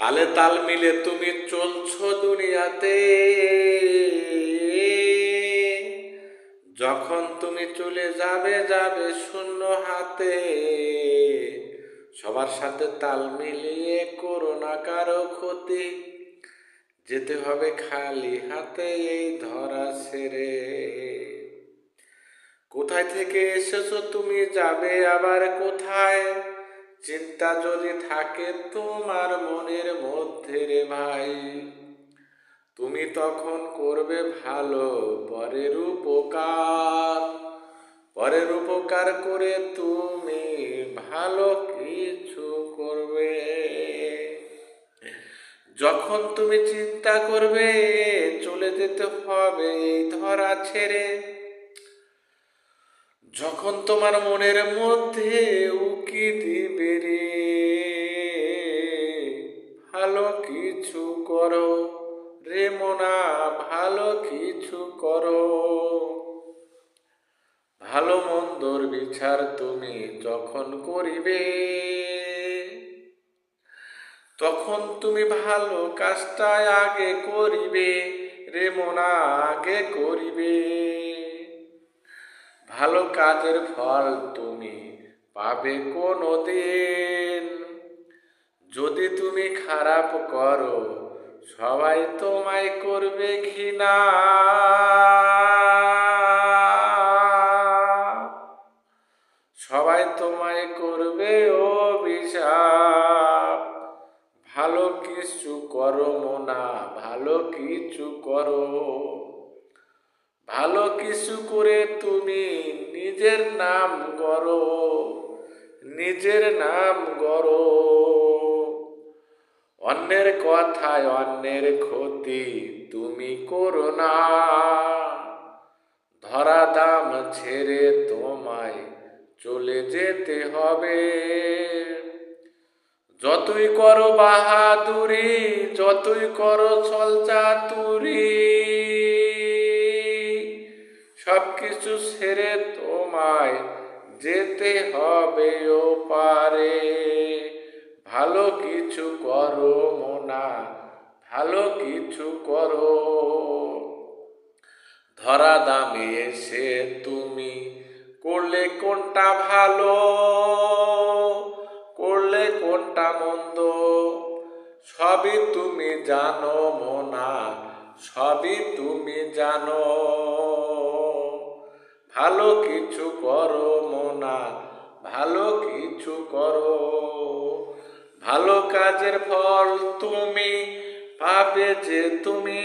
তালে তাল মিলে তুমি চলছো দুনিয়াতে। যখন তুমি চলে যাবে যাবে শূন্য হাতে। সবার সাথে তাল মিলিয়ে করো না কারও ক্ষতি। যেতে হবে খালি হাতে এই ধরা ছেড়ে। কোথায় থেকে এসেছ তুমি যাবে, আবার কোথায়? চিন্তা যদি থাকে তোমার মনের মধ্যে রে ভাই, তুমি তখন করবে ভালো, পরের উপকার। পরের উপকার করে তুমি ভালো কিছু করবে। যখন তুমি চিন্তা করবে, চলে যেতে হবে ধরা ছেড়ে। যখন তোমার মনের মধ্যে উকি দিবে রে, ভালো কিছু করো রে মোনা, ভালো কিছু করো। ভালো মন্দর বিচার তুমি যখন করিবে, তখন তুমি ভালো কাজটা আগে করিবে, রে মোনা, আগে করিবে। ভালো কাজের ফল তুমি পাবে কোনো দিন যদি তুমি খারাপ করো, সবাই তোমায় করবে ঘৃণা। সবাই তোমায় করবে অভিশাপ। ভালো কিছু করো মোনা, ভালো কিছু করো। ভালো কিছু করে তুমি নিজের নাম গড়ো, নিজের নাম গড়ো। অন্যের কথায় অন্যের ক্ষতি তুমি করো না। ধরা দাম ছেড়ে তোমায় চলে যেতে হবে। যতই করো বাহাদুরি, যতই করো ছলচাতুরি সব কিছু ছেড়ে তোমায় যেতে হবে ও পারে ভালো কিছু করো মোনা, ভালো কিছু করো। ধরা দামে এসে তুমি করলে কোনটা ভালো? করলে কোনটা মন্দ? সবই তুমি জানো মোনা, সবই তুমি জানো। ভালো কিছু করো মোনা, ভালো কিছু করো। ভালো কাজের ফল তুমি পাবে যে তুমি।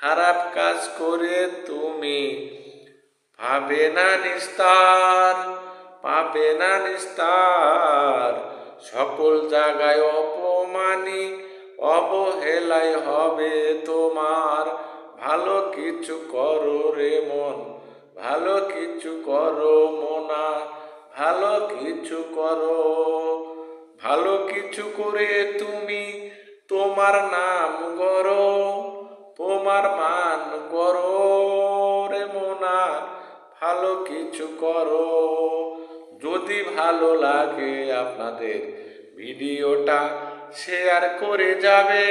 খারাপ কাজ করে তুমি পাবে না নিস্তার, পাবে না নিস্তার। সকল জায়গায় অপমানি অবহেলায় হবে তোমার। ভালো কিছু করো রে মন, ভালো কিছু করো মোনা, ভালো কিছু করো। ভালো কিছু করে তুমি তোমার নাম করো তোমার মান করো রে মোনা, ভালো কিছু করো। যদি ভালো লাগে আপনাদের ভিডিওটা শেয়ার করে যাবে।